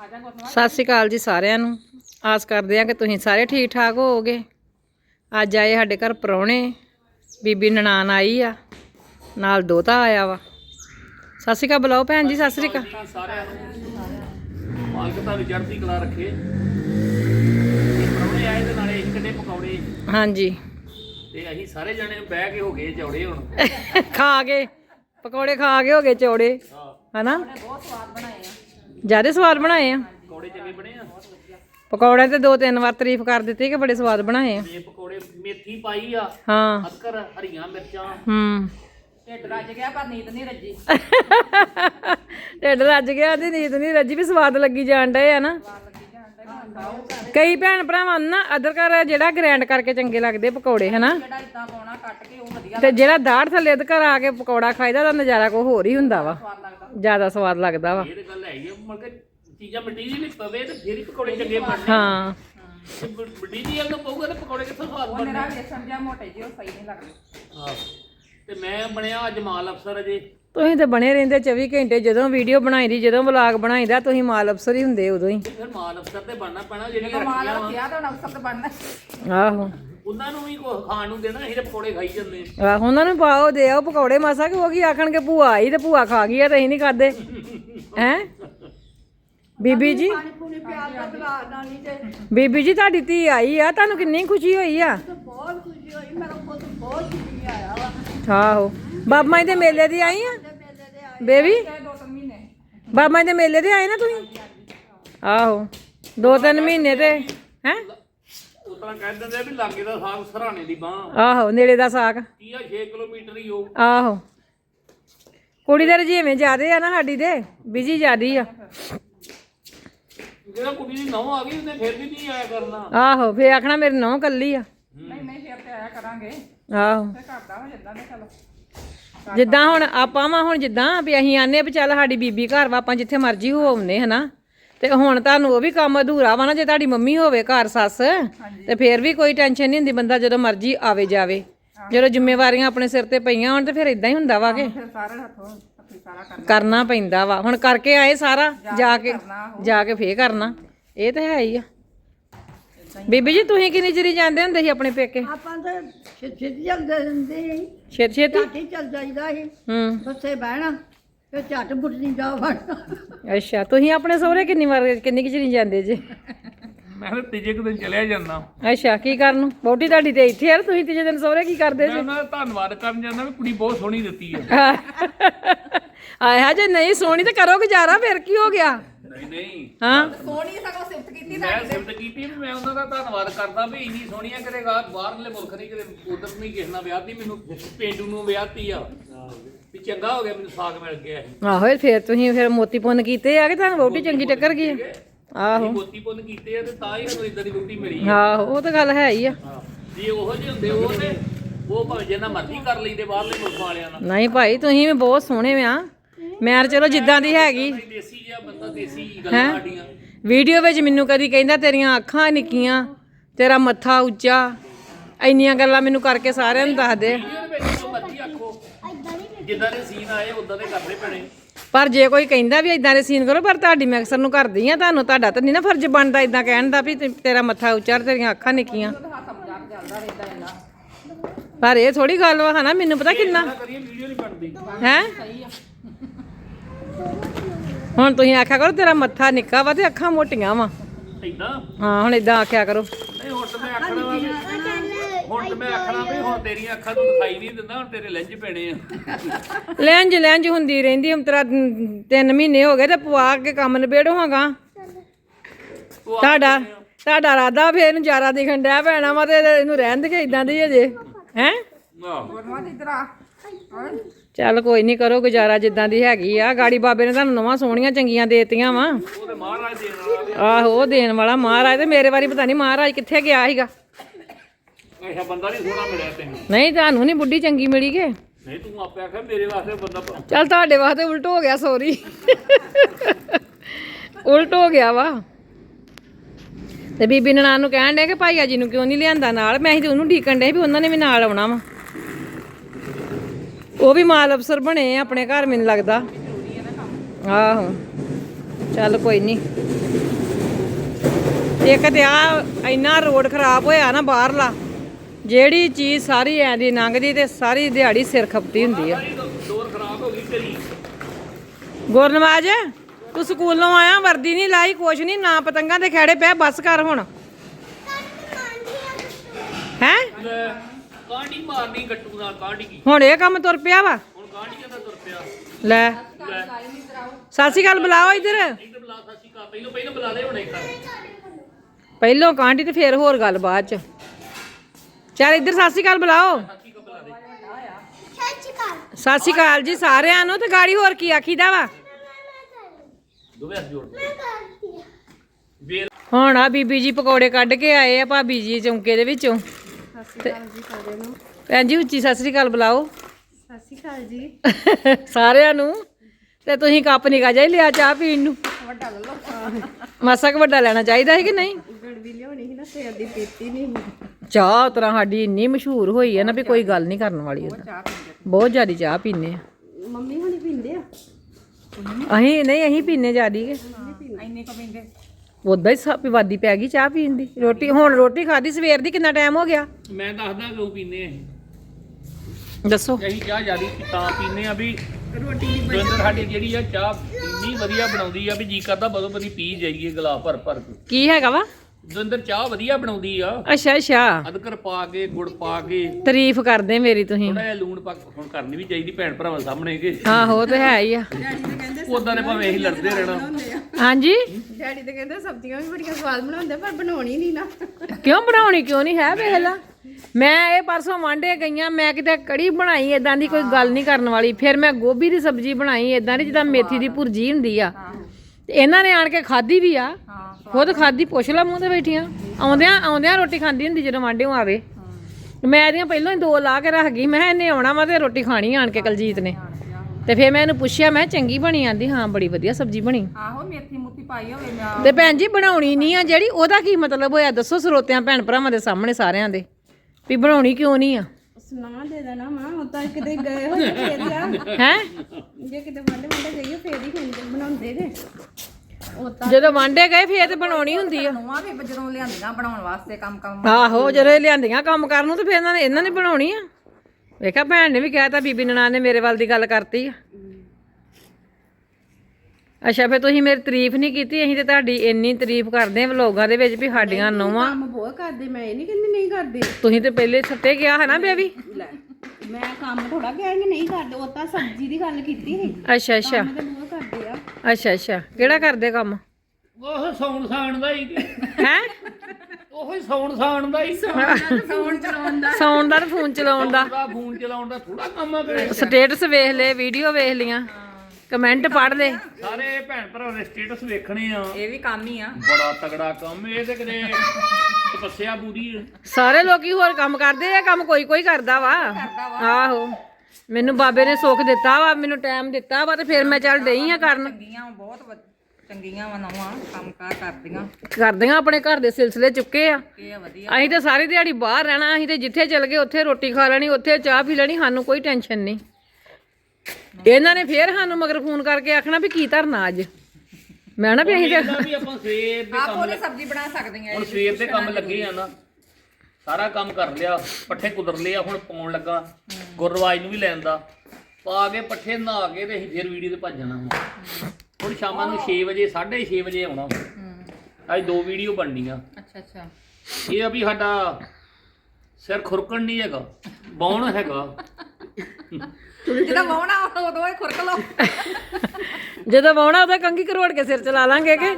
ਸਤਿ ਸ਼੍ਰੀ ਅਕਾਲ ਜੀ ਸਾਰਿਆਂ ਨੂੰ। ਆਸ ਕਰਦੇ ਹਾਂ ਕਿ ਤੁਸੀਂ ਸਾਰੇ ਠੀਕ ਠਾਕ ਹੋਵੋਗੇ। ਅੱਜ ਆਏ ਸਾਡੇ ਘਰ ਪਰੌਣੇ ਬੀਬੀ ਨਨਾਣ ਆਈ ਆ। ਨਾਲ ਦੋਤਾ ਆਇਆ ਵਾ। ਸਤਿ ਸ਼੍ਰੀ ਅਕਾਲ ਬੁਲਾਓ ਭੈਣ ਜੀ ਸਤਿ ਸ਼੍ਰੀ ਅਕਾਲ। ਤਾਂ ਸਾਰਿਆਂ ਨੂੰ ਮਾਲਕ ਤੁਹਾਨੂੰ ਚੜ੍ਹਦੀ ਕਲਾ ਰੱਖੇ। ਪਰੌਣੇ ਆਏ ਤੇ ਨਾਲੇ ਇੱਕ ਕੱਢੇ ਪਕੌੜੇ। ਹਾਂਜੀ। ਤੇ ਅਸੀਂ ਸਾਰੇ ਜਣੇ ਬਹਿ ਕੇ ਹੋ ਗਏ ਚੌੜੇ ਹੁਣ। ਖਾ ਕੇ ਪਕੌੜੇ ਖਾ ਕੇ ਹੋ ਗਏ ਚੌੜੇ। ਹਾਂ। ਹਨਾ? ਬਹੁਤ ਸਵਾਦ ਬਣਾਏ ਆ। ਜਿਆਦੇ ਸਵਾਦ ਬਣਾਏ ਆ। ਪਕੌੜੇ ਚੰਗੇ ਬਣੇ ਆ? ਪਕੌੜਿਆਂ ਤੇ ਦੋ ਤਿੰਨ ਵਾਰ ਤਾਰੀਫ ਕਰ ਦਿੱਤੀ ਕਿ ਬੜੇ ਸਵਾਦ ਬਣਾਏ ਆ। ਇਹ ਪਕੌੜੇ ਮੇਥੀ ਪਾਈ ਆ ਹਾਂ। ਅਦਕਰ ਹਰੀਆਂ ਮਿਰਚਾਂ। ਹੂੰ। ਢਿੱਡ ਰੱਜ ਗਿਆ ਪਰ ਨੀਂਦ ਨਹੀਂ ਰੱਜੀ। ਢਿੱਡ ਰੱਜ ਗਿਆ ਤੇ ਨੀਂਦ ਨਹੀਂ ਰੱਜੀ ਵੀ ਸਵਾਦ ਲੱਗੀ ਜਾਣ ਡਏ ਆ ਨਾ। ਕਈ ਭੈਣ ਭਰਾਵਾਂ ਨੂੰ ਨਾ ਅਦਰਕਰ ਜਿਹੜਾ ਗ੍ਰੈਂਡ ਕਰਕੇ ਚੰਗੇ ਲੱਗਦੇ ਪਕੌੜੇ ਹਨਾ? ਜਿਹੜਾ ਇਦਾਂ ਪਾਉਣਾ ਕੱਟ ਕੇ ਉਹ ਵਧੀਆ ਤੇ ਜਿਹੜਾ ਦਾੜ ਥੱਲੇ ਅਦਰਕਰ ਆ ਕੇ ਪਕੌੜਾ ਖਾਈਦਾ ਦਾ ਨਜ਼ਾਰਾ ਕੋ ਹੋਰ ਹੀ ਹੁੰਦਾ ਵਾ। ਜ਼ਿਆਦਾ ਸਵਾਦ ਲੱਗਦਾ ਵਾ। ਇਹ ਤੇ ਗੱਲ ਹੈਗੀ ਆ ਮਤਲਬ ਕਿ ਚੀਜ਼ਾਂ ਮਿੱਟੀ ਦੀ ਵੀ ਪਵੇ ਤੇ ਫਿਰ ਹੀ ਪਕੌੜੇ ਚੰਗੇ ਬਣਨੇ ਹਾਂ। ਜੇ ਮ- ਮਿੱਟੀ ਦੀ ਗੱਲ ਪਊਗਾ ਤੇ ਪਕੌੜੇ ਕਿੱਥੋਂ ਸਵਾਦ ਬਣਨੇ ਮੇਰਾ ਵੇਸਣ ਜਿਹਾ ਮੋਟੇ ਜਿਹੇ ਉਹ ਸਹੀ ਨਹੀਂ ਲੱਗਦੇ। ਹਾਂ। ਤੇ ਮੈਂ ਬਣਿਆ ਅੱਜ ਮਾਲ ਅਫਸਰ ਅਜੇ। ਤੁਸੀਂ ਤੇ ਬਣੇ ਰਹਿੰਦੇ 24 ਘੰਟੇ ਜਦੋਂ ਵੀਡੀਓ ਬਣਾਈਦੀ ਜਦੋਂ ਵਲੌਗ ਬਣਾਈਦਾ ਤੁਸੀਂ ਮਾਲ ਅਫਸਰ ਹੀ ਹੁੰਦੇ ਉਦੋਂ ਹੀ। ਫਿਰ ਮਾਲ ਅਫਸਰ ਤੇ ਬਣਨਾ ਪੈਣਾ ਜਿਹੜੀਆਂ ਮਾਲ ਰੱਖੀਆਂ ਤਾਂ ਅਫਸਰ ਤਾਂ ਬਣਨਾ। ਆਹੋ। ਉਹਨਾਂ ਨੂੰ ਵੀ ਕੁਛ ਖਾਣ ਨੂੰ ਦੇਣਾ ਅਸੀਂ ਤੇ ਪਕੌੜੇ ਖਾਈ ਜਾਂਦੇ ਆਹ ਉਹਨਾਂ ਨੂੰ ਪਾਓ ਦੇ ਆਓ ਪਕੌੜੇ ਮਾਸਾ ਕਿ ਉਹ ਕੀ ਆਖਣਗੇ ਭੂਆ ਆਈ ਤੇ ਭੂਆ ਖਾ ਗਈ ਆ ਤੇ ਅਸੀਂ ਨਹੀਂ ਖਾਦੇ? ਹੈ? ਬੀਬੀ ਜੀ? ਬੀਬੀ ਜੀ ਤੁਹਾਡੀ ਧੀ ਆਈ ਆ ਤੁਹਾਨੂੰ ਕਿੰਨੀ ਖੁਸ਼ੀ ਹੋਈ ਆ? ਬਹੁਤ ਖੁਸ਼ੀ ਹੋਈ ਮੇਰਾ ਪੁੱਤ ਬਹੁਤ ਖੁਸ਼ੀ ਆਇਆ ਵਾ। ਆਹੋ। ਬਾਬਾ ਜੀ ਦੇ ਮੇਲੇ ਦੀ ਆਈ ਆ? ਬੇਬੀ? ਬਾਬਾ ਜੀ ਦੇ ਮੇਲੇ ਦੇ ਆਏ ਨਾ ਤੁਸੀਂ? ਆਹੋ ਦੋ ਤਿੰਨ ਮਹੀਨੇ ਤੇ ਹੈ? ਉਸ ਤਰ੍ਹਾਂ ਕਹਿ ਦਿੰਦੇ ਵੀ ਲਾਗੇ ਦਾ ਸਾਗ ਸਰਾਣੇ ਦੀ ਬਾਹ। ਆਹੋ ਨੇੜੇ ਦਾ ਸਾਕ ਕੀ ਆ 6 ਕਿਲੋਮੀਟਰ ਹੀ ਉਹ। ਆਹੋ। ਕੁੜੀ ਦੇ ਰਜੀਵੇਂ ਜ਼ਿਆਦੇ ਆ ਨਾ ਸਾਡੀ ਦੇ ਬਿਜ਼ੀ ਜ਼ਿਆਦੀ ਆ। ਜਿਹੜਾ ਕੁੜੀ ਦੀ ਨੌ ਆ ਗਈ ਉਹਨੇ ਫਿਰ ਵੀ ਨਹੀਂ ਆਇਆ ਕਰਨਾ। ਆਹੋ ਫੇਰ ਆਖਣਾ ਮੇਰੀ ਨੌ ਕੱਲੀ ਆ। ਨਹੀਂ ਨਹੀਂ ਫਿਰ ਤੇ ਆਇਆ ਕਰਾਂਗੇ। ਆਹੋ। ਤੇ ਘਰ ਦਾ ਹੋ ਜਾਂਦਾ ਤੇ ਚਲੋ। ਜਿੱਦਾਂ ਹੁਣ ਆਪਾਂ ਵਾ ਹੁਣ ਜਿੱਦਾਂ ਵੀ ਅਸੀਂ ਆਨੇ ਵੀ ਚੱਲ ਸਾਡੀ ਬੀਬੀ ਘਰ ਵਾ ਆਪਾਂ ਜਿੱਥੇ ਮਰਜ਼ੀ ਹੋਵਨੇ ਹਨਾ। ਤੇ ਹੁਣ ਤੁਹਾਨੂੰ ਉਹ ਵੀ ਕੰਮ ਅਧੂਰਾ ਵਾ ਨਾ ਜੇ ਤੁਹਾਡੀ ਮੰਮੀ ਹੋਵੇ ਘਰ ਸੱਸ ਤੇ ਫੇਰ ਵੀ ਕੋਈ ਟੈਨਸ਼ਨ ਨਹੀਂ ਹੁੰਦੀ ਬੰਦਾ ਜਦੋਂ ਮਰਜ਼ੀ ਆਵੇ ਜਾਵੇ। ਜਦੋਂ ਜ਼ਿੰਮੇਵਾਰੀਆਂ ਆਪਣੇ ਸਿਰ ਤੇ ਪਈਆਂ ਹੋਣ ਤੇ ਫਿਰ ਇਦਾਂ ਹੀ ਹੁੰਦਾ ਵਾ ਕਿ ਕਰਨਾ। ਪੈਂਦਾ ਵਾ। ਹੁਣ ਕਰਕੇ ਆਏ ਸਾਰਾ ਜਾ ਕੇ ਜਾ ਕੇ ਫੇਰ ਕਰਨਾ। ਇਹ ਤਾਂ ਹੈ ਹੀ ਆ। ਬੀਬੀ ਜੀ ਤੁਸੀਂ ਕਿੰਨੀ ਚਿਰੀ ਜਾਂਦੇ ਹੁੰਦੇ ਸੀ ਆਪਣੇ ਪੇਕੇ? ਆਪਾਂ ਤਾਂ ਛੇਤੀ ਚੱਲਦੇ ਰਹਿੰਦੇ ਸੀ। ਛੇਤੀ ਛੇਤੀ? ਝਾਟੀ ਚੱਲ ਜਾਈਦਾ ਸੀ। ਹੂੰ। ਬੱਸੇ ਬਹਿਣਾ ਤੇ ਝੱਟ ਬੁੱਟਣੀ ਜਾ ਵੜਨਾ। ਅੱਛਾ ਤੁਸੀਂ ਆਪਣੇ ਸਹੁਰੇ ਕਿੰਨੀ ਵਾਰ ਕਿੰਨੀ ਕੁ ਚਿਰੀ ਜਾਂਦੇ ਜੇ? ਮੈਂ ਤਾਂ ਤੀਜੇ ਕੁ ਦਿਨ ਚਲਿਆ ਜਾਂਦਾ। ਅੱਛਾ ਕੀ ਕਰਨ ਨੂੰ? ਬੋਟੀ ਤੁਹਾਡੀ ਤੇ ਇੱਥੇ ਆ ਤੁਸੀਂ ਤੀਜੇ ਦਿਨ ਸਹੁਰੇ ਕੀ ਕਰਦੇ ਮੈਂ ਜੀ? ਉਹਨਾਂ ਦਾ ਧੰਨਵਾਦ ਕਰਨ ਜਾਂਦਾ ਵੀ ਕੁੜੀ ਬਹੁਤ ਸੋਹਣੀ ਦਿੱਤੀ ਹੈ ਆਇਆ ਜੇ ਨਹੀਂ ਸੋਣੀ ਤੇ ਕਰੋ ਗੁਜ਼ਾਰਾ ਫਿਰ ਕੀ ਹੋ ਗਿਆ? ਨਹੀਂ ਨਹੀਂ। ਹਾਂ? ਸੋਹਣੀ ਸਗੋਂ ਸਿਫਤ ਕੀਤੀ ਮੈਂ ਸਿਫਤ ਕੀਤੀ ਵੀ ਮੈਂ ਉਹਨਾਂ ਦਾ ਧੰਨਵਾਦ ਕਰਦਾ ਵੀ ਇੰਨੀ ਸੋਹਣੀਆਂ ਕਿਤੇ ਗਾ ਬਾਹਰਲੇ ਮੁਲਕ ਨਹੀਂ ਕਿਤੇ ਉਧਰ ਨਹੀਂ ਕਿਸੇ ਨਾਲ ਵਿਆਹਤੀ ਮੈਨੂੰ ਪੇਂਡੂ ਨੂੰ ਵਿਆਹਤੀ ਆ। ਵੀ ਚੰਗਾ ਹੋ ਗਿਆ ਮੈਨੂੰ ਸਾਗ ਮਿਲ ਗਿਆ ਇਹ। ਆਹੋ ਫਿਰ ਤੁਸੀਂ ਫਿਰ ਮੋਤੀ ਪੁੰਨ ਕੀਤੇ ਆ ਕਿ ਤੁਹਾਨੂੰ ਵੋਟੀ ਚੰਗੀ ਟੱਕਰ ਗਈ? ਆ? ਆਹੋ। ਮੋਤੀ ਪੁੰਨ ਕੀਤੇ ਆ ਤੇ ਤਾਂ ਹੀ ਮੈਨੂੰ ਇਦਾਂ ਦੀ ਰੋਟੀ ਮਿਲੀ ਆ। ਆਹੋ ਉਹ ਤਾਂ ਗੱਲ ਹੈ ਹੀ ਆ। ਜੇ ਉਹੋ ਜਿਹੇ ਹੁੰਦੇ ਉਹ ਤੇ ਉਹ ਭਾਵੇਂ ਜਿੰਨਾ ਮਰਜ਼ੀ ਕਰ ਲੈਂਦੇ ਬਾਹਰਲੇ ਮੁਲਕ ਵਾਲਿਆਂ ਨਾਲ। ਨਹੀਂ ਭਾਈ ਤੁਸੀਂ ਵੀ ਬਹੁਤ ਸੋਹਣੇ ਆ। ਮੈਂ ਤਾਂ ਚਲੋ ਜਿੱਦਾਂ ਦੀ ਹੈਗੀ। ਦੇਸੀ ਬੰਦਾ ਦੇਸੀ ਗੱਲਾਂ ਸਾਡੀਆਂ। ਵੀਡੀਓ ਵਿੱਚ ਮੈਨੂੰ ਕਦੀ ਕਹਿੰਦਾ ਤੇਰੀਆਂ ਅੱਖਾਂ ਨਿੱਕੀਆਂ ਤੇਰਾ ਮੱਥਾ ਉੱਚਾ। ਇੰਨੀਆਂ ਗੱਲਾਂ ਮੈਨੂੰ ਕਰਕੇ ਸਾਰਿਆਂ ਨੂੰ ਦੱਸ ਦੇ। ਵੀਡੀਓ ਦੇ ਵਿੱਚ ਜੋ ਮਰਜ਼ੀ ਆਖੋ। ਜਿੱਦਾਂ ਦੇ ਸੀਨ ਆਏ ਉਦਾਂ ਦੇ ਕਰਨੇ ਪੈਣੇ। ਪਰ ਜੇ ਕੋਈ ਕਹਿੰਦਾ ਵੀ ਇਦਾਂ ਦੇ ਸੀਨ ਕਰੋ ਪਰ ਤੁਹਾਡੀ ਮੈਂ ਅਕਸਰ ਨੂੰ ਕਰਦੀ ਆ ਤੁਹਾਨੂੰ ਤੁਹਾਡਾ ਤਾਂ ਨਹੀਂ ਨਾ ਫਰਜ਼ ਬਣਦਾ ਇਦਾਂ ਕਹਿਣ ਦਾ ਵੀ ਤੇ- ਤੇਰਾ ਮੱਥਾ ਉੱਚਾ ਤੇਰੀਆਂ ਅੱਖਾਂ ਨਿੱਕੀਆਂ। ਪਰ ਇਹ ਥੋੜੀ ਗੱਲ ਵਾ ਹਨਾ? ਮੈਨੂੰ ਪਤਾ ਕਿੰਨਾ। ਕਰੀਏ ਵੀਡੀਓ ਨਹੀਂ ਬਣਦੀ। ਹੈ? ਹੁਣ ਤੁਸੀਂ ਆਖਿਆ ਕਰੋ ਤੇਰਾ ਮੱਥਾ ਨਿੱਕਾ ਵਾ ਤੇ ਅੱਖਾਂ ਮੋਟੀਆਂ ਵਾ। ਇਦਾਂ ਹਾਂ ਹੁਣ ਇਦਾਂ ਆਖਿਆ ਕਰੋ। ਨਹੀਂ ਹੁਣ ਤਾਂ ਮੈਂ ਆਖਣਾ ਵਾ ਵੀ ਹੁਣ ਤਾਂ ਮੈਂ ਆਖਣਾ ਵੀ ਹੁਣ ਤੇਰੀਆਂ ਅੱਖਾਂ ਤੋਂ ਦਿਖਾਈ ਨਹੀਂ ਦਿੰਦਾ ਹੁਣ ਤੇਰੇ ਲੈਂਜ ਪੈਣੇ ਆ। ਲੈਂਜ ਲੈਂਜ ਹੁੰਦੀ ਰਹਿੰਦੀ ਹੁਣ ਤੇਰਾ ਤਿੰਨ ਮਹੀਨੇ ਹੋ ਗਏ ਤੇ ਪਵਾ ਕੇ ਕੰਮ ਨਿਬੇੜੋ ਹਾਂਗਾ ਉਹ ਆ- ਤੁਹਾਡਾ ਤੁਹਾਡਾ ਰਾਦਾ ਫੇਰ ਨੂੰ ਜਾਰਾ ਦਿਖਣ ਡਿਆ ਪੈਣਾ ਵਾ ਤੇ ਇਹਨੂੰ ਰਹਿਣ ਦੇ ਇਦਾਂ ਦੀ ਅਜੇ ਹੈ? ਆਹ। ਚੱਲ ਕੋਈ ਨਹੀਂ ਕਰੋ ਗੁਜ਼ਾਰਾ ਜਿੱਦਾਂ ਦੀ ਹੈਗੀ ਆ। ਗਾੜੀ ਬਾਬੇ ਨੇ ਤੁਹਾਨੂੰ ਨਵਾਂ ਸੋਹਣੀਆਂ ਚੰਗੀਆਂ ਦੇਤੀਆਂ ਵਾ। ਆਹੋ ਦੇਣ ਵਾਲਾ ਮਹਾਰਾਜ ਤੇ ਮੇਰੇ ਵਾਰੀ ਪਤਾ ਨਹੀਂ ਮਹਾਰਾਜ ਕਿੱਥੇ ਗਿਆ ਸੀਗਾ। ਐਸਾ ਬੰਦਾ ਨਹੀਂ ਸੋਹਣਾ ਮਿਲਿਆ ਤੈਨੂੰ। ਨਹੀਂ ਤੁਹਾਨੂੰ ਨਹੀਂ ਬੁੱਢੀ ਚੰਗੀ ਮਿਲੀ ਕਿ? ਨਹੀਂ ਤੂੰ ਆਪੇ ਆਖਿਆ ਮੇਰੇ ਵਾਸਤੇ ਬੰਦਾ ਪ- ਚੱਲ ਤੁਹਾਡੇ ਵਾਸਤੇ ਉਲਟ ਹੋ ਗਿਆ ਸੌਰੀ ਉਲਟ ਹੋ ਗਿਆ ਵਾ। ਤੇ ਬੀਬੀ ਨਨਾਣ ਨੂੰ ਕਹਿਣ ਡੇ ਕਿ ਭਾਈਆ ਜੀ ਨੂੰ ਕਿਉਂ ਨਹੀਂ ਲਿਆਂਦਾ ਨਾਲ? ਮੈਂ ਹੀ ਤੇ ਉਹਨੂੰ ਢੀਕਣ ਡੇ ਵੀ ਉਹਨਾਂ ਨੇ ਵੀ ਨਾਲ ਆਉਣਾ ਵਾ। ਉਹ ਵੀ ਮਾਲ ਅਫਸਰ ਬਣੇ ਆ, ਆਪਣੇ ਘਰ ਮੈਨੂੰ ਲੱਗਦਾ। ਆਹੋ, ਚੱਲ ਕੋਈ ਨਹੀਂ ਇੱਕ ਤੇ ਆ, ਇੰਨਾ ਰੋਡ ਖਰਾਬ ਹੋਇਆ ਨਾ ਬਾਹਰਲਾ, ਜਿਹੜੀ ਚੀਜ਼ ਸਾਰੀ ਐਂ ਦੀ ਲੰਘਦੀ ਤੇ ਸਾਰੀ ਦਿਹਾੜੀ ਸਿਰ ਖਪਤੀ ਹੁੰਦੀ ਆ। ਸਾਰੀ ਡੋਰ ਗੁਰਨਵਾਜ, ਤੂੰ ਸਕੂਲੋਂ ਆਇਆ, ਵਰਦੀ ਨਹੀਂ ਲਾਈ, ਕੁਛ ਨਹੀਂ ਨਾ ਪਤੰਗਾਂ ਦੇ ਖੇੜੇ ਪਏ, ਬਸ ਕਰ ਹੁਣ। ਹੈ? ਕਾਂਡੀ ਮਾਰਨੀ ਗੱਟੂ ਨਾਲ ਕਾਂਡੀ ਕੀ ਹੁਣ ਇਹ ਕੰਮ ਤੁਰ ਪਿਆ ਵਾ? ਹੁਣ ਕਾਂਡੀਆਂ ਦਾ ਤੁਰ ਪਿਆ। ਲੈ। ਲੈ ਸਤਿ ਸ਼੍ਰੀ ਅਕਾਲ ਬੁਲਾਓ ਇੱਧਰ। ਇੱਧਰ ਬੁਲਾ ਸਾਸੀ ਕਾ ਪਹਿਲਾਂ ਪਹਿਲਾਂ ਬੁਲਾ ਦੇ ਹੁਣੇ ਕਰ ਪਹਿਲੋਂ ਕਾਂਟੀ ਤੇ ਫੇਰ ਹੋਰ ਗੱਲ ਬਾਅਦ ਚ। ਚੱਲ ਇੱਧਰ ਸਤਿ ਸ਼੍ਰੀ ਅਕਾਲ ਬੁਲਾਓ ਦੇ। ਸਤਿ ਸ਼੍ਰੀ ਅਕਾਲ ਜੀ ਸਾਰਿਆਂ ਨੂੰ ਤੇ ਗਾੜੀ ਹੋਰ ਕੀ ਆਖੀਦਾ ਵਾ? ਦੋਵੇਂ ਹੱਥ ਜੋੜ ਵੇਲ ਹੁਣ ਆ ਬੀਬੀ ਜੀ ਪਕੌੜੇ ਕੱਢ ਕੇ ਆਏ ਆ ਭਾਬੀ ਜੀ ਚੌਂਕੇ ਦੇ ਵਿੱਚੋਂ। ਤੇ- ਭੈਣ ਜੀ ਉੱਚੀ ਸਤਿ ਸ਼੍ਰੀ ਅਕਾਲ ਬੁਲਾਓ। ਸਤਿ ਸ਼੍ਰੀ ਅਕਾਲ ਜੀ। ਸਾਰਿਆਂ ਨੂੰ। ਤੇ ਤੁਸੀਂ ਕੱਪ ਨਿਕਾ ਜਾਈ ਲਿਆ ਚਾਹ ਪੀਣ ਨੂੰ। ਵੱਡਾ ਲੈ ਲਓ। ਮਾਸਾ ਕੁ ਵੱਡਾ ਲੈਣਾ ਚਾਹੀਦਾ ਹੈ ਕਿ ਨਹੀਂ? ਗੜਵੀ ਲਿਆਉਣੀ ਸੀ ਨਾ ਸਵੇਰ ਦੀ ਪੀਤੀ ਨਹੀਂ ਚਾਹ ਉਤਰਾ ਸਾਡੀ ਇੰਨੀ ਮਸ਼ਹੂਰ ਹੋਈ ਹੈ ਨਾ ਵੀ ਕੋਈ ਗੱਲ ਨਹੀਂ ਕਰਨ ਵਾਲੀ ਚਾਹ ਪੀਂਦੇ ਬਹੁਤ ਜ਼ਿਆਦਾ ਚਾਹ ਪੀਨੇ ਆ। ਮੰਮੀ ਹੁਣੀ ਪੀਂਦੇ ਆ? ਅਸੀਂ ਨਹੀਂ ਅਸੀਂ ਪੀਨੇ ਜ਼ਿਆਦੀ ਕੇ। ਇੰਨੇ ਕੋ ਪੀਂਦੇ। ਉਦਾਂ ਹੀ ਸਾਪੀ ਵਾਦੀ ਪੈ ਗਈ ਚਾਹ ਪੀਣ ਦੀ। ਰੋਟੀ ਹੁਣ ਰੋਟੀ ਖਾਦੀ ਸਵੇਰ ਦੀ ਕਿੰਨਾ ਟਾਈਮ ਹੋ ਗਿਆ? ਮੈਂ ਦੱਸਦਾ ਕਿਉਂ ਪੀਨੇ ਅਸੀਂ ਦੱਸੋ। ਅਸੀਂ ਚਾਹ ਜਿਆਦੀ ਤਾਂ ਪੀਨੇ ਆ ਵੀ ਰੋਟੀ ਦੀ ਬਚਤ ਸਾਡੀ ਜਿਹੜੀ ਆ ਚਾਹ ਇੰਨੀ ਵਧੀਆ ਬਣਾਉਂਦੀ ਆ ਵੀ ਜੀ ਕਰਦਾ ਬਦੋ ਬਦੀ ਪੀ ਜਾਈਏ ਗਲਾਸ ਭਰ ਭਰ ਕੇ। ਕੀ ਹੈਗਾ ਵਾ? ਦਵਿੰਦਰ ਚਾਹ ਵਧੀਆ ਬਣਾਉਂਦੀ ਆ। ਅੱਛਾ ਅੱਛਾ। ਅਦਕਰ ਪਾ ਕੇ ਗੁੜ ਪਾ ਕੇ। ਤਾਰੀਫ ਕਰਦੇ ਮੇਰੀ ਤੁਸੀਂ। ਥੋੜਾ ਜਿਹਾ ਲੂਣ ਪਾ ਹੁਣ ਕਰਨੀ ਵੀ ਚਾਹੀਦੀ ਭੈਣ ਭਰਾਵਾਂ ਸਾਹਮਣੇ ਕਿ। ਆਹੋ ਉਹ ਤੇ ਹੈ ਹੀ ਆ। ਉਦਾਂ ਦੇ ਭਾਵੇਂ ਅਸੀਂ ਲੜਦੇ ਰਹਿਣਾ। ਹਾਂਜੀ? ਡੈਡੀ ਤੇ ਕਹਿੰਦੇ ਸਬਜ਼ੀਆਂ ਵੀ ਬੜੀਆਂ ਸਵਾਦ ਬਣਾਉਂਦੇ ਪਰ ਬਣਾਉਣੀ ਨਹੀਂ ਨਾ। ਕਿਉਂ ਬਣਾਉਣੀ ਕਿਉਂ ਨਹੀਂ? ਹੈ ਵੇਖ ਲਾ। ਮੈਂ ਇਹ ਪਰਸੋਂ ਵਾਂਡੇ ਗਈਆਂ ਮੈਂ ਕਿਤੇ ਕੜੀ ਬਣਾਈ ਇਦਾਂ ਦੀ ਕੋਈ ਗੱਲ ਨਹੀਂ ਕਰਨ ਵਾਲੀ। ਫਿਰ ਮੈਂ ਗੋਭੀ ਦੀ ਸਬਜ਼ੀ ਬਣਾਈ ਇਦਾਂ ਦੀ ਜਿੱਦਾਂ ਮੇਥੀ ਦੀ ਭੁਰਜੀ ਹੁੰਦੀ ਆ। ਤੇ ਇਹਨਾਂ ਨੇ ਆਣ ਕੇ ਖਾਧੀ ਵੀ ਆ। ਖੁਦ ਖਾਧੀ ਪੁੱਛ ਲਾ ਮੂੰਹ ਤੇ ਬੈਠੀਆਂ। ਆਉਂਦਿਆਂ ਆਉਂਦਿਆਂ ਰੋਟੀ ਖਾਂਦੀ ਹੁੰਦੀ ਜਦੋਂ ਵਾਂਡਿਓ ਆਵੇ। ਮੈਂ ਇਹਦੀਆਂ ਪਹਿਲਾਂ ਹੀ ਦੋ ਲਾ ਕੇ ਰੱਖ ਗਈ। ਮੈਂ ਕਿਹਾ ਇਹਨੇ ਆਉਣਾ ਵਾ ਤੇ ਰੋਟੀ ਖਾਣੀ ਆਣ ਕੇ ਕਲਜੀਤ ਨੇ। ਤੇ ਫਿਰ ਮੈਂ ਇਹਨੂੰ ਪੁੱਛਿਆ ਮੈਂ ਚੰਗੀ ਬਣੀ ਆਂਦੀ ਹਾਂ ਬੜੀ ਵਧੀਆ ਸਬਜ਼ੀ ਬਣੀ। ਆਹੋ ਮੇਥੀ ਮੁੱਥੀ ਪਾਈ ਹੋਵੇ ਮੈਂ ਤੇ ਭੈਣ ਜੀ ਬਣਾਉਣੀ ਨਹੀਂ ਆ ਜਿਹੜੀ ਉਹਦਾ ਕੀ ਮਤਲਬ ਹੋਇਆ? ਦੱਸੋ ਸਰੋਤਿਆਂ ਭੈਣ ਭਰਾਵਾਂ ਦੇ ਸਾਹਮਣੇ ਸਾਰਿਆਂ ਦੇ। ਵੀ ਬਣਾਉਣੀ ਕਿਉਂ ਨਹੀਂ ਆ? ਸੁਣਾ ਦੇ ਦੇਣਾ ਮਾਂ ਉਹ ਤਾਂ ਕਿਤੇ ਗਏ ਹੋਏ ਫੇਰ ਆ। ਹੈ? ਜੇ ਕਿਤੇ ਵੰਡੇ ਵੰਡੇ ਜਾਈਏ ਫੇਰ ਹੀ ਖਾਂਦੇ ਬਣਾਉਂਦੇ ਨੇ। ਜਦੋਂ ਵਾਂਡੇ ਗਏ ਫੇਰ ਤੇ ਬਣਾਉਣੀ ਹੁੰਦੀ ਆ। ਨੂੰਹਾਂ ਵੀ ਜਦੋਂ ਲਿਆਂਦੀਆਂ ਬਣਾਉਣ ਵਾਸਤੇ ਕੰਮ ਕੰਮ ਆਹੋ ਜਦੋਂ ਇਹ ਲਿਆਂਦੀਆਂ ਕੰਮ ਕਰਨ ਨੂੰ ਤੇ ਫੇਰ ਇਹਨਾਂ ਨੇ ਇਹਨਾਂ ਨੇ ਬਣਾਉਣੀ ਆ। ਵੇਖਿਆ ਭੈਣ ਨੇ ਵੀ ਕਹਿਤਾ ਬੀਬੀ ਨਨਾਣ ਨੇ ਮੇਰੇ ਵੱਲ ਦੀ ਗੱਲ ਕਰਤੀ ਆ। ਅੱਛਾ ਫੇਰ ਤੁਸੀਂ ਮੇਰੀ ਤਾਰੀਫ ਨਹੀਂ ਕੀਤੀ ਅਸੀਂ ਤੇ ਤੁਹਾਡੀ ਇੰਨੀ ਤਾਰੀਫ ਕਰਦੇ ਆ ਵਲੋਗਾਂ ਦੇ ਵਿੱਚ ਵੀ ਸਾਡੀਆਂ ਨੌਵਾਂ। ਕੰਮ ਬਹੁਤ ਕਰਦੇ ਮੈਂ ਇਹ ਨਹੀਂ ਕਹਿੰਦੀ ਨਹੀਂ ਕਰਦੇ। ਤੁਸੀਂ ਤੇ ਪਹਿਲੇ ਸੱਤੇ ਗਿਆ ਹੈ ਨਾ ਬੇਬੀ? ਲੈ ਮੈਂ ਕੰਮ ਥੋੜਾ ਕਿਹਾ ਨਹੀਂ ਕਰਦੇ ਉਹ ਤਾਂ ਸਬਜ਼ੀ ਦੀ ਗੱਲ ਕੀਤੀ ਸੀ। ਅੱਛਾ ਅੱਛਾ। ਮੈਂ ਤਾਂ ਬਹੁਤ ਅੱਛਾ ਅੱਛਾ। ਕਿਹੜਾ ਕਰਦੇ ਕੰਮ? ਉਹ ਸੌਣ ਸਾਣ ਦਾ ਹੀ। ਹੈ? ਉਹ ਹੀ ਸੌਣ ਸਾਣ ਦਾ ਹੀ। ਸੌਣ ਚਲਾਉਣ ਦਾ। ਸੌਣ ਦਾ ਤੇ ਫੋਨ ਚਲਾਉਣ ਦਾ। ਫੋਨ ਚਲਾਉਣ ਦਾ ਥੋੜਾ ਕੰਮ ਆ ਕਿ ਸਟੇਟਸ ਵੇਖ ਲਏ ਵੀਡੀਓ ਵੇਖ ਲੀਆਂ ਕਮੈਂਟ ਪੜ੍ਹ ਲਏ। ਸਾਰੇ ਭੈਣ ਭਰਾ ਦੇ ਸਟੇਟਸ ਵੇਖਣੇ ਆ। ਇਹ ਵੀ ਕੰਮ ਹੀ ਆ। ਬੜਾ ਤਗੜਾ ਕੰਮ ਇਹ ਤੇ ਕਿਤੇ ਤਪੱਸਿਆ ਪੂਰੀ। ਸਾਰੇ ਲੋਕੀ ਹੋਰ ਕੰਮ ਕਰਦੇ ਆ ਕੰਮ ਕੋਈ ਕੋਈ ਕਰਦਾ ਵਾ। ਆਹੋ। ਮੈਨੂੰ ਬਾਬੇ ਨੇ ਸੁੱਖ ਦਿੱਤਾ ਵਾ ਮੈਨੂੰ ਟਾਈਮ ਦਿੱਤਾ ਵਾ ਤੇ ਫਿਰ ਮੈਂ ਚੱਲ ਡਈ ਆ ਕਰਨ। ਚੰਗੀਆਂ ਬਹੁਤ ਵਧ- ਚੰਗੀਆਂ ਵਾ ਨਵਾਂ ਕੰਮ ਕਾਰ ਕਰਦੀਆਂ। ਕਰਦੀਆਂ ਆਪਣੇ ਘਰ ਦੇ ਸਿਲਸਿਲੇ ਚੁੱਕੇ ਆ। ਵਧੀਆ। ਅਸੀਂ ਤੇ ਸਾਰੀ ਦਿਹਾੜੀ ਬਾਹਰ ਰਹਿਣਾ ਅਸੀਂ ਤੇ ਜਿੱਥੇ ਚਲ ਗਏ ਉੱਥੇ ਰੋਟੀ ਖਾ ਲੈਣੀ ਉੱਥੇ ਚਾਹ ਪੀ ਲੈਣੀ ਸਾਨੂੰ ਕੋਈ ਟੈਨਸ਼ਨ ਨਹੀਂ। ਇਹਨਾਂ ਨੇ ਫੇਰ ਸਾਨੂੰ ਮਗਰ ਫੋਨ ਕਰਕੇ ਆਖਣਾ ਵੀ ਕੀ ਧਰਨਾ ਅੱਜ? ਮੈਂ ਨਾ ਵੀ ਅਸੀਂ ਤੇ ਇਹਦਾ ਵੀ ਆਪਾਂ ਸਵੇਰ ਦੇ ਆਪ ਕੰਮ ਉਹਨੇ ਸਬਜ਼ੀ ਬਣਾ ਸਕਦੀਆਂ ਹੁਣ ਸਵੇਰ ਦੇ ਕੰਮ ਲੱਗੇ ਆ ਨਾ। ਸਾਰਾ ਕੰਮ ਕਰ ਲਿਆ ਪੱਠੇ ਕੁਦਰ ਲਏ ਆ ਹੁਣ ਪਾਉਣ ਲੱਗਾ ਗੁਰਵਾਜ ਨੂੰ ਵੀ ਲੈਣ ਦਾ ਪਾ ਕੇ ਪੱਠੇ ਨਹਾ ਕੇ ਤੇ ਅਸੀਂ ਫਿਰ ਵੀਡੀਓ ਤੇ ਭੱਜ ਜਾਣਾ। ਹੁਣ ਸ਼ਾਮਾਂ ਨੂੰ 6 ਵਜੇ 6:30 ਵਜੇ ਆਉਣਾ ਅੱਜ ਦੋ ਵੀਡੀਓ ਬਣਨੀਆਂ। ਅੱਛਾ ਅੱਛਾ। ਇਹ ਆ ਵੀ ਸਾਡਾ ਸਿਰ ਖੁਰਕਣ ਨਹੀਂ ਹੈਗਾ ਬੌਣ ਹੈਗਾ। ਜਦੋਂ ਵਾਉਣਾ ਉਦੋਂ ਹੀ ਖੁਰਕ ਲਓ। ਜਦੋਂ ਵਾਉਣਾ ਉਹਦਾ ਕੰਗੀ ਕਰੋੜ ਕੇ ਸਿਰ ਚਲਾ ਲਾਂਗੇ ਕਿ?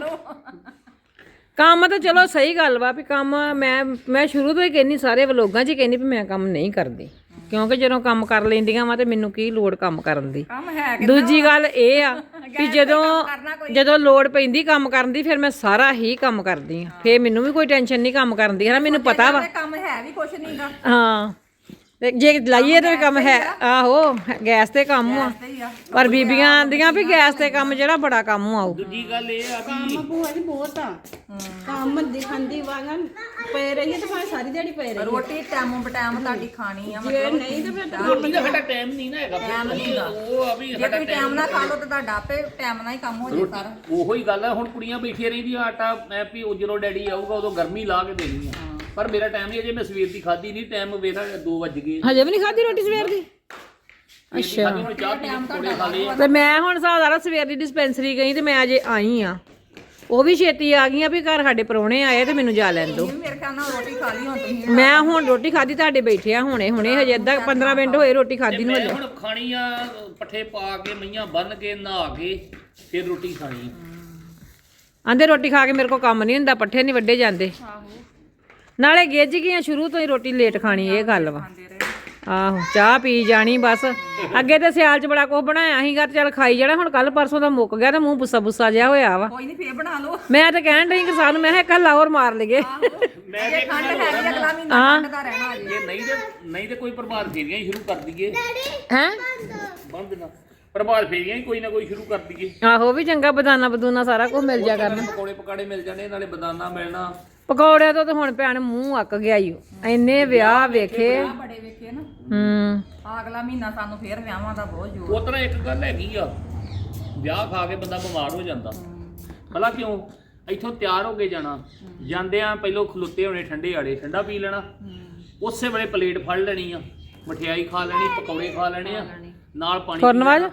ਕੰਮ ਤਾਂ ਚਲੋ ਸਹੀ ਗੱਲ ਵਾ ਵੀ ਕੰਮ ਮੈਂ ਮੈਂ ਸ਼ੁਰੂ ਤੋਂ ਹੀ ਕਹਿੰਨੀ ਸਾਰੇ ਵਲੋਗਾਂ 'ਚ ਹੀ ਕਹਿੰਨੀ ਵੀ ਮੈਂ ਕੰਮ ਨਹੀਂ ਕਰਦੀ। ਕਿਉਂਕਿ ਜਦੋਂ ਕੰਮ ਕਰ ਲੈਂਦੀਆਂ ਵਾ ਤੇ ਮੈਨੂੰ ਕੀ ਲੋੜ ਕੰਮ ਕਰਨ ਦੀ? ਕੰਮ ਹੈ ਕਿ ਦੂਜੀ ਗੱਲ ਇਹ ਆ ਵੀ ਜਦੋਂ ਜਦੋਂ ਲੋੜ ਪੈਂਦੀ ਕੰਮ ਕਰਨ ਦੀ ਫਿਰ ਮੈਂ ਸਾਰਾ ਹੀ ਕੰਮ ਕਰਦੀ ਆ। ਫਿਰ ਮੈਨੂੰ ਵੀ ਕੋਈ ਟੈਨਸ਼ਨ ਨਹੀਂ ਕੰਮ ਕਰਨ ਦੀ ਹੈ ਨਾ ਮੈਨੂੰ ਪਤਾ ਵਾ। ਕੰਮ ਹੈ ਵੀ ਕੁਛ ਨਹੀਂਗਾ ਹਾਂ। ਜੇ ਲਾਈਏ ਤੇ ਕੰਮ ਹੈ ਆਹੋ ਗੈਸ ਤੇ ਕੰਮ ਆ। ਪਰ ਬੀਬੀਆਂ ਆਂਦੀਆਂ ਵੀ ਗੈਸ ਤੇ ਕੰਮ ਜਿਹੜਾ ਬੜਾ ਕੰਮ ਆਉ ਦੂਜੀ ਗੱਲ ਇਹ ਆ ਵੀ ਕੰਮ ਭੂਆ ਜੀ ਬਹੁਤ ਆ। ਕੰਮ ਦਿਖਾਂਦੀ ਵਾਂਗਾਂ ਪਏ ਰਹੀਏ ਤੇ ਭਾਵੇਂ ਸਾਰੀ ਦਿਹਾੜੀ ਪਏ ਰਹੀਏ। ਰੋਟੀ ਟਾਈਮ ਬਟਾਈਮ ਤੁਹਾਡੀ ਖਾਣੀ ਆ ਜੇ ਨਹੀਂ ਤੇ ਫਿਰ ਤਾਂ ਰੋਟੀ ਦਾ ਸਾਡਾ ਟਾਈਮ ਨਹੀਂ ਨਾ ਹੈਗਾ ਫਿਰ ਉਹ ਆ ਵੀ ਜੇ ਕੋਈ ਟਾਈਮ ਨਾਲ ਖਾ ਲਓ ਤੇ ਤੁਹਾਡਾ ਆਪੇ ਟਾਈਮ ਨਾਲ ਹੀ ਕੰਮ ਹੋ ਜੇ ਸਾਰਾ। ਉਹੋ ਹੀ ਗੱਲ ਹੈ ਹੁਣ ਕੁੜੀਆਂ ਬੈਠੀਆਂ ਰਹਿੰਦੀਆਂ ਆਟਾ ਮੈਂ ਵੀ ਉਹ ਜਦੋਂ ਡੈਡੀ ਆਊਗਾ ਉਦੋਂ ਗਰਮੀ ਲਾ ਕੇ ਦੇਣੀ ਆ। ਪਰ ਮੇਰਾ ਟਾਈਮ ਨਹੀਂ ਅਜੇ ਮੈਂ ਸਵੇਰ ਦੀ ਖਾਧੀ ਨਹੀਂ ਟਾਈਮ ਵੇਖਾ 2 ਵੱਜ ਗਏ। ਹਜੇ ਵੀ ਨਹੀਂ ਖਾਧੀ ਰੋਟੀ ਸਵੇਰ ਦੀ? ਅੱਛਾ। ਹੁਣ ਚਾਹ ਪੀ ਕੇ ਥੋੜੇ ਖਾ ਲਏ। ਆ। ਤੇ ਮੈਂ ਹੁਣ ਸਾധാਰਨ ਸਵੇਰ ਦੀ ਡਿਸਪੈਂਸਰੀ ਗਈ ਤੇ ਮੈਂ ਅਜੇ ਆਈ ਆ। ਉਹ ਵੀ ਛੇਤੀ ਆ ਗਈਆਂ ਵੀ ਘਰ ਸਾਡੇ ਪਰੌਣੇ ਆਏ ਤੇ ਮੈਨੂੰ ਜਾ ਲੈਣ ਦਿਓ। ਮੇਰੇ ਖਿਆਲ ਨਾਲ ਰੋਟੀ ਖਾ ਲਈ ਹੁਣ ਤੁਸੀਂ। ਮੈਂ ਹੁਣ ਰੋਟੀ ਖਾਧੀ ਤੁਹਾਡੇ ਬੈਠੇ ਆ ਹੁਣੇ ਹੁਣੇ ਹਜੇ ਅੱਧਾ 15 ਮਿੰਟ ਹੋਏ ਰੋਟੀ ਖਾਧੀ ਨੂੰ ਮੈਂ ਹਜੇ। ਹੁਣ ਖਾਣੀ ਆ ਪੱਠੇ ਪਾ ਕੇ ਮਈਆਂ ਬੰਨ ਕੇ ਨਹਾ ਕੇ ਫਿਰ ਰੋਟੀ ਖਾਣੀ। ਆ। ਆਂਦੇ ਰੋਟੀ ਖਾ ਕੇ ਮੇਰੇ ਕੋ ਕੰਮ ਨਹੀਂ ਹੁੰਦਾ ਪੱਠੇ ਨਹੀਂ ਵੱਡੇ ਜਾਂਦੇ। ਨਾਲੇ ਗਿੱਜ ਗਈਆਂ ਸ਼ੁਰੂ ਤੋਂ ਹੀ ਰੋਟੀ ਲੇਟ ਖਾਣੀ ਇਹ ਗੱਲ ਵਾ। ਆਹੋ ਚਾਹ ਪੀ ਜਾਣੀ ਬਸ। ਅੱਗੇ ਤੇ ਸਿਆਲ ਚ ਬੜਾ ਕੁਝ ਬਣਾਇਆ ਸੀਗਾ ਤੇ ਚੱਲ ਖਾਈ ਜਾਣਾ ਹੁਣ ਕੱਲ ਪਰਸੋਂ ਦਾ ਮੁੱਕ ਗਿਆ ਤੇ ਮੂੰਹ ਪੁੱਸਾ ਪੁੱਸਾ ਜਿਹਾ ਹੋਇਆ ਵਾ। ਕੋਈ ਨਹੀਂ ਫੇਰ ਬਣਾ ਲਓ। ਮੈਂ ਤਾਂ ਕਹਿਣ ਡਈ ਕਿ ਸਾਨੂੰ ਮੈਂ ਕਿਹਾ ਕੱਲਾ ਹੋਰ ਮਾਰ ਲਈਏ। ਮੈਂ ਤੇ ਠੰਡ ਹੈਗੀ ਅਗਲਾ ਮਹੀਨਾ ਠੰਡ ਦਾ ਰਹਿਣਾ ਅਜੇ। ਜੇ ਨਹੀਂ ਤੇ ਨਹੀਂ ਤੇ ਕੋਈ ਪ੍ਰਭਾਤ ਫੇਰੀਆਂ ਹੀ ਸ਼ੁਰੂ ਕਰ ਦਈਏ। ਹੈ? ਬੰਦ ਦੇਣਾ ਪ੍ਰਭਾਤ ਫੇਰੀਆਂ ਹੀ ਕੋਈ ਨਾ ਕੋਈ ਸ਼ੁਰੂ ਕਰ ਦਈਏ। ਆਹੋ ਵੀ ਚੰਗਾ ਬਦਾਨਾ ਬਦੂਨਾ ਸਾਰਾ ਕੁਝ ਮਿਲ ਜਾ ਕਰਨਾ। ਪਕੌੜੇ ਪਕਾੜੇ ਮਿਲ ਜਾਣੇ ਨਾਲੇ ਬਦਾਨਾ ਮਿਲਣਾ। ਪਕੌੜਿਆਂ ਤੋਂ ਤਾਂ ਹੁਣ ਭੈਣ ਮੂੰਹ ਅੱਕ ਗਿਆ ਈ ਓ। ਇੰਨੇ ਵਿਆਹ ਵੇਖੇ ਬੜੇ ਵੇਖੇ ਨਾ। ਹੂੰ। ਅਗਲਾ ਮਹੀਨਾ ਸਾਨੂੰ ਫੇਰ ਵਿਆਹਾਂ ਦਾ ਬਹੁਤ ਜ਼ੋਰ। ਉਹ ਤਰ੍ਹਾਂ ਇੱਕ ਗੱਲ ਹੈਗੀ ਆ ਵਿਆਹ ਖਾ ਕੇ ਬੰਦਾ ਬਿਮਾਰ ਹੋ ਜਾਂਦਾ। ਭਲਾ ਕਿਉਂ? ਇੱਥੋਂ ਤਿਆਰ ਹੋ ਕੇ ਜਾਣਾ। ਜਾਂਦਿਆਂ ਪਹਿਲੋਂ ਖਲੋਤੇ ਹੋਣੇ ਠੰਡੇ ਆੜੇ ਠੰਡਾ ਪੀ ਲੈਣਾ। ਉਸੇ ਵੇਲੇ ਪਲੇਟ ਫੜ ਲੈਣੀ ਆ ਮਠਿਆਈ ਖਾ ਲੈਣੀ ਪਕੌੜੇ ਖਾ ਲੈਣੇ ਆ ਨਾਲ ਪਾਣੀ ਪੀ? ਲੈਣਾ।